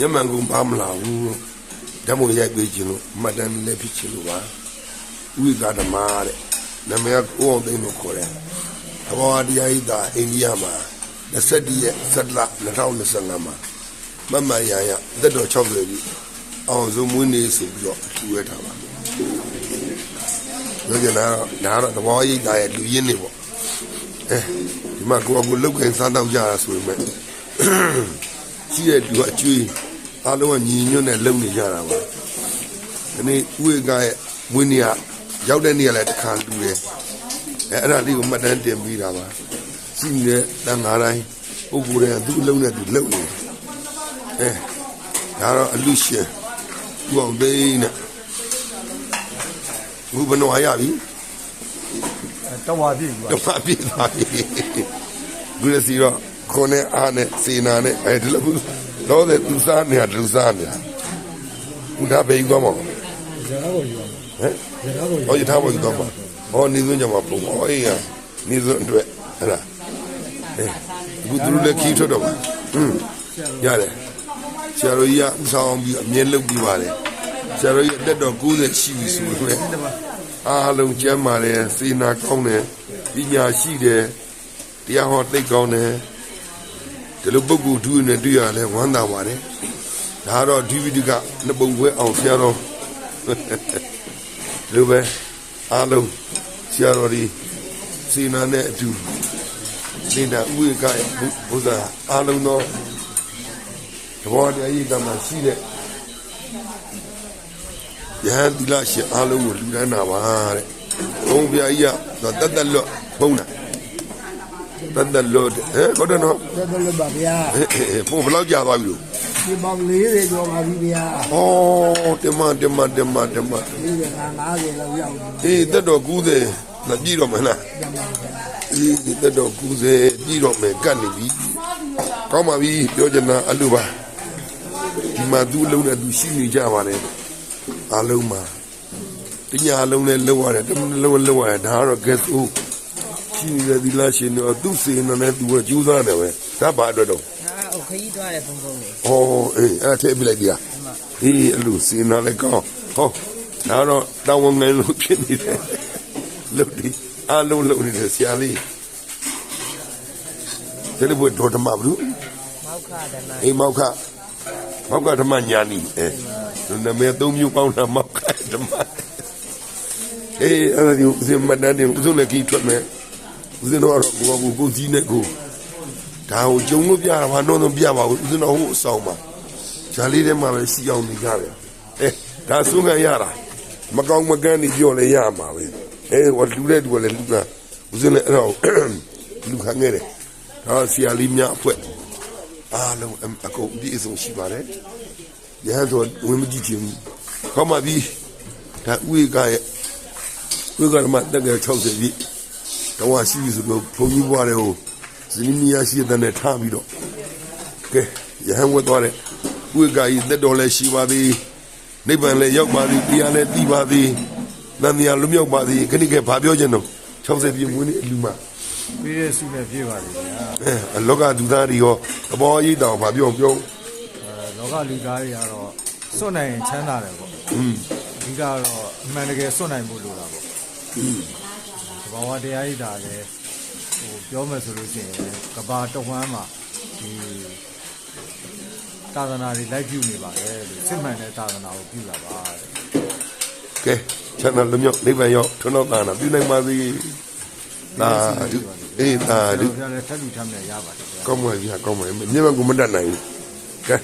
ညမှန်ကုန်ပါမလာဘူးဓမ္မရိုက်ပေးခြင်းလို့မှတ်တမ်းလည်းဖြစ်ခြင်းလို့ပါဥိကဓမ္မတဲ့နာမည်ကကိုအောင်သိန်းလို့ခေါ်တယ်သဘောတရားဤသာအိန္ဒိယမှာ21ရက်7လ2025မှာမမရရသက်တော်60ပြီအောင်စုံမွေးနေဆိုပြီးတော့ထူရထားပါပြောကြတာဒါတော့သဘောရိပ်သားရဲ့လူရင်းနေပေါ့အဲဒီမှာကိုယ့်အကူလုတ်ခင်စားတော့ကြတာဆိုရင်မဲ့ရှိတဲ့လူအကျွေး အားလုံးကညီညွတ်နဲ့လုံနေကြတာပါဒီနေ့ဥေကရဲ့မွေးနေ့ကရောက်တဲ့နေ့ကလည်းတစ်ခါလူတယ်အဲအဲ့ဒါလေးကိုမှတ်တမ်းတင်ပြီးတာပါရှိနေတဲ့တန်ဃာတိုင်းပုဂ္ဂိုလ်တွေကသူ့အလုံးနဲ့သူလုံနေအဲဒါတော့အလူရှင်သူအောင်သိနဲ့ဘုဘနောရပြီတဝါပြည့်ပြီတော့အပြည့်သွားပြီဂုရစီတော့ခေါနဲ့အားနဲ့စေနာနဲ့အဲဒီလို တော့တဲ့သူစားနေတာသူစားနေတာဘုရားဘေးကောမောဇာတ်ဘောယူပါဟမ်ဇာတ်ဘောယူဟောရထားဘောကောမောဟောနေစွန်းကြမှာပုံဟောအေးရနေစွန်းအတွက်ဟဲ့လားအဲဘုသူလည်းခီးထွက်တော့ဟွန်းရတယ်ဆရာတော်ကြီးကဥဆောင်ပြီးအမြဲလုပ်ပြီးပါတယ်ဆရာတော်ကြီးအသက်တော်90ရှိပြီဆိုတော့အားလုံးကျမ်းပါတယ်စေနာကောင်းတယ်ပညာရှိတယ်တရားဟောသိကောင်းတယ် ဒီလိုပုဂ္ဂိုလ်ဒုနဲ့တွေ့ရလဲဝမ်းသာပါတယ်ဒါတော့ဒီဗီဒီကနှစ်ပုံခွဲအောင်ဆရာတော်လူပဲအားလုံးဆရာတော်ဒီစေနာနဲ့အတူနေတာဥယျာဉ်ကဘုရားအားလုံးတော့တဘောတရားကြီးကမှရှိတဲ့ယဟန်တိလရှင်အားလုံးကိုလူဒန်းတာပါတဲ့ဘုံပြာကြီးကတတ်တတ်လွတ်ဘုံတာ တတ်တတ်လွတ်ဟဲ့ဟုတ်တယ်နော်ဇာတ်ဘောပါဗျာဟဲ့ဟဲ့ဟဲ့ဘုံဘယ်လောက်ကြာသွားပြီလို့ဒီပေါင်း40ကျော်ပါပြီဗျာဩတမတမတမတမဒီက50လောက်ရောက်နေအေးတက်တော်90မကြည့်တော့မလားကြမှာဗျာအေးဒီတက်တော်90ကြည့်တော့မယ်ကတ်နေပြီကောင်းပါပြီပြောချင်တာအလိုပါဒီမှာသူ့လုံးနဲ့သူရှိနေကြပါလေအားလုံးမှာတညာလုံးနဲ့လောက်ရတယ်တမလုံးလောက်ရတယ်ဒါကတော့ guess who ရှိနေတဲ့ဒီလားရှင်တို့သူ့စေနနဲ့သူကကြိုးစားတယ်ပဲဒါပါအတွက်တော့ဟုတ်ခကြီးသွားတယ်ပုံပုံလေးဟောအေးအဲ့ထည့်ပြလိုက်ပြီလားအေးအလူစေနလည်းကောင်းဟောဒါတော့တောင်းဝန်ငယ်လို့ဖြစ်နေတယ်လုပ်ဒီအလုံးလုံးနေတယ်ဆရာလေးဒီလိုဘယ်တော်ဓမ္မဘူးမောက္ခဓမ္မအေးမောက္ခမောက္ခဓမ္မညာနီအဲနာမည်သုံးမျိုးပေါင်းတာမောက္ခဓမ္မအေးအဲ့ဒါဒီစင်မတန်းနေဥစုလည်းကြီးထွက်မယ် ဦးစင်တော့ကိုကိုကိုကြီးနဲ့ကိုဒါကိုဂျုံလို့ပြတာဘာတော့တော့ပြပါဘူးဦးစင်တော့ဟိုအဆောင်ပါဂျာလေးထဲမှာပဲစီအောင်နေကြတယ်အဲဒါဆုံးခံရတာမကောင်းမကန်းနေပြောလဲရမှာပဲအဲဟိုလူတဲ့သူကလည်းလူကဦးစင်လည်းအဲ့တော့လူခံခဲ့တယ်ဒါဆရာလေးများအဖွဲ့အားလုံးအကုန်ပြည့်စုံရှိပါတယ်။ရဟန်းဆိုဝင်မကြည့်ချင်ဘူး။ကောင်းပါပြီ။ဒါဥေကရဲ့ဥေကဓမ္မတက်က60ပြည့် တောင်းရှိပြီဆိုတော့ဘုံကြီးဘွားတဲ့ဟိုဇနီးမယားရှိတဲ့နဲ့ထားပြီးတော့ကဲရဟန်းဝတ်သွားတဲ့ဥေကကြီးတက်တော်လည်းရှိပါသည်။နိဗ္ဗာန်လည်းရောက်ပါသည်။တရားလည်းသိပါသည်။သံဃာလွတ်မြောက်ပါသည်။ခဏကဘာပြောချင်တော့60ပြည့်မွေးနေ့အလူမှာ ပြည့်စုနဲ့ပြည့်ပါလေဗျာ အဲအလောကဒုသားတွေရောသဘောရိပ်တောင်ဘာပြောပြော အဲလောကလူသားတွေကတော့စွန့်နိုင်ရင်ချမ်းသာတယ်ပေါ့อืมအဓိကတော့အမှန်တကယ်စွန့်နိုင်ဖို့လိုတာပေါ့อืม ဘဝတရားဤတာလည်းဟိုပြောမယ်ဆိုလို့ရှိရင်ကဘာတဝမ်းမှာဒီသာသနာတွေလိုက်ပြုနေပါတယ်လို့စစ်မှန်တဲ့သာသနာကိုပြုတာပါတဲ့ကဲချမ်းသာလွတ်မြောက်နိဗ္ဗာန်ရောက်ထွန်းတော်သာနာပြုနိုင်ပါစေသာဓုအေးသာဓုကျွန်တော်လည်းထပ်ပြီးထပ်နေရပါတယ်ဗျာကောင်းပါပြီကောင်းပါပြီမြင်မကူမတတ်နိုင်ဘူးကဲ